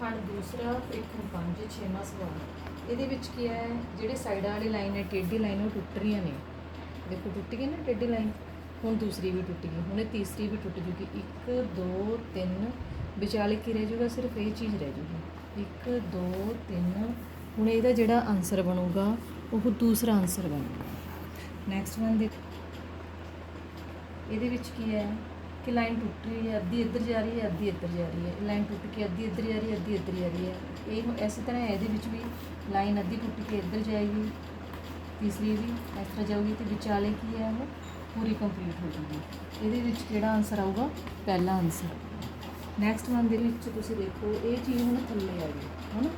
ਖੰਡ ਦੂਸਰਾ ਪ੍ਰੀਖਣ 5 ਛੇਵਾਂ ਸਵਾਲ। ਇਹਦੇ ਵਿੱਚ ਕੀ ਹੈ? ਜਿਹੜੇ ਸਾਈਡਾਂ ਵਾਲੀ ਲਾਈਨ ਹੈ, ਟੇਢੀ ਲਾਈਨ ਉਹ ਟੁੱਟ ਰਹੀਆਂ ਨੇ। ਦੇਖੋ, ਟੁੱਟ ਗਈ ਨਾ ਟੇਢੀ ਲਾਈਨ? ਹੁਣ ਦੂਸਰੀ ਵੀ ਟੁੱਟ ਗਈ। ਹੁਣ ਇਹ ਤੀਸਰੀ ਵੀ ਟੁੱਟ ਜੂਗੀ। 1 2 3 ਵਿਚਾਲੇ ਕੀ ਰਹਿ ਜੂਗਾ? ਸਿਰਫ ਇਹ ਚੀਜ਼ ਰਹਿ ਜੂਗੀ। 1 2 3 ਹੁਣ ਇਹਦਾ ਜਿਹੜਾ ਆਨਸਰ ਬਣੂਗਾ, ਉਹ ਦੂਸਰਾ ਆਨਸਰ ਬਣੂਗਾ। ਨੈਕਸਟ ਵਨ ਦੇ ਇਹਦੇ ਵਿੱਚ ਕੀ ਹੈ? ਕਿ ਲਾਈਨ ਟੁੱਟ ਰਹੀ ਹੈ, ਅੱਧੀ ਇੱਧਰ ਜਾ ਰਹੀ ਹੈ, ਅੱਧੀ ਇੱਧਰ ਜਾ ਰਹੀ ਹੈ। ਲਾਈਨ ਟੁੱਟ ਕੇ ਅੱਧੀ ਇੱਧਰ ਜਾ ਰਹੀ ਹੈ, ਅੱਧੀ ਇੱਧਰ ਜਾ ਰਹੀ ਹੈ। ਇਹ ਹੁਣ ਇਸੇ ਤਰ੍ਹਾਂ ਹੈ, ਇਹਦੇ ਵਿੱਚ ਵੀ ਲਾਈਨ ਅੱਧੀ ਟੁੱਟ ਕੇ ਇੱਧਰ ਜਾਏਗੀ ਤੀਸਰੀ ਵੀ ਇਸ ਤਰ੍ਹਾਂ ਜਾਊਗੀ ਤੇ ਵਿਚਾਲੇ ਕੀ ਹੈ ਉਹ? ਪੂਰੀ ਕੰਪਲੀਟ ਹੋ ਜੂਗੀ ਇਹਦੇ ਵਿੱਚ ਕਿਹੜਾ ਆਨਸਰ ਆਊਗਾ? ਪਹਿਲਾ ਆਨਸਰ ਨੈਕਸਟ ਵਨ ਦੇ ਵਿੱਚ ਤੁਸੀਂ ਦੇਖੋ, ਇਹ ਚੀਜ਼ ਹੁਣ ਥੱਲੇ ਆ ਗਈ, ਹਨਾ?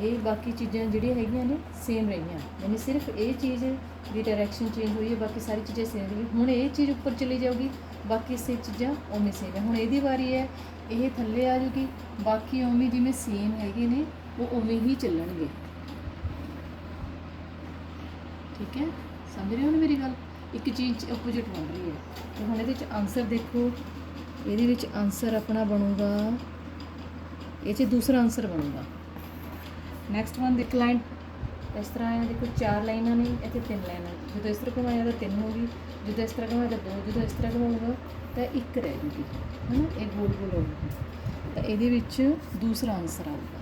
ਇਹ ਬਾਕੀ ਚੀਜ਼ਾਂ ਜਿਹੜੀਆਂ ਹੈਗੀਆਂ ਨੇ ਸੇਮ ਰਹੀਆਂ। ਯਾਨੀ ਸਿਰਫ ਇਹ ਚੀਜ਼ ਦੀ ਡਾਇਰੈਕਸ਼ਨ ਚੇਂਜ ਹੋਈ ਹੈ, ਬਾਕੀ ਸਾਰੀ ਚੀਜ਼ਾਂ ਸੇਮ ਰਹੀਆਂ। ਹੁਣ ਇਹ ਚੀਜ਼ ਉੱਪਰ ਚਲੀ ਜਾਊਗੀ, ਬਾਕੀ ਸੇ ਚੀਜ਼ਾਂ ਉਵੇਂ ਸੇਮ ਹੈ। ਹੁਣ ਇਹਦੀ ਵਾਰੀ ਹੈ, ਇਹ ਥੱਲੇ ਆ ਜੂਗੀ, ਬਾਕੀ ਉਵੇਂ ਜਿਵੇਂ ਸੇਮ ਹੈਗੇ ਨੇ, ਉਹ ਉਵੇਂ ਹੀ ਚੱਲਣਗੇ। ਠੀਕ ਹੈ? ਸਮਝ ਰਹੇ ਹੋ ਨਾ ਮੇਰੀ ਗੱਲ? ਇੱਕ ਚੀਜ਼ ਆਪੋਜ਼ਿਟ ਬਣ ਰਹੀ ਹੈ। ਤੇ ਹੁਣ ਇਹਦੇ ਵਿੱਚ ਆਨਸਰ ਦੇਖੋ। ਇਹਦੇ ਵਿੱਚ ਆਨਸਰ ਆਪਣਾ ਬਣੂਗਾ। ਇਹ 'ਚ ਦੂਸਰਾ ਆਨਸਰ ਬਣੂਗਾ। ਨੈਕਸਟ ਵਨ ਦੇਖ ਲਾਈਨ ਇਸ ਤਰ੍ਹਾਂ ਆਇਆ ਦੇਖੋ ਚਾਰ ਲਾਈਨਾਂ ਨੇ ਇੱਥੇ ਤਿੰਨ ਲਾਈਨਾਂ ਜਦੋਂ ਇਸ ਤਰ੍ਹਾਂ ਘੁਮਾਇਆ ਤਾਂ ਤਿੰਨ ਹੋ ਗਈ, ਜਦੋਂ ਇਸ ਤਰ੍ਹਾਂ ਘੁਮਾਇਆ ਤਾਂ ਦੋ, ਜਦੋਂ ਇਸ ਤਰ੍ਹਾਂ ਘੁਮਾਊਗਾ ਤਾਂ ਇੱਕ ਰਹਿ ਜੂਗੀ। ਨਾ ਇਹ ਗੋਲ ਗੋਲ ਹੋਊਗੀ ਤਾਂ ਇਹਦੇ ਵਿੱਚ ਦੂਸਰਾ ਆਨਸਰ ਆਊਗਾ।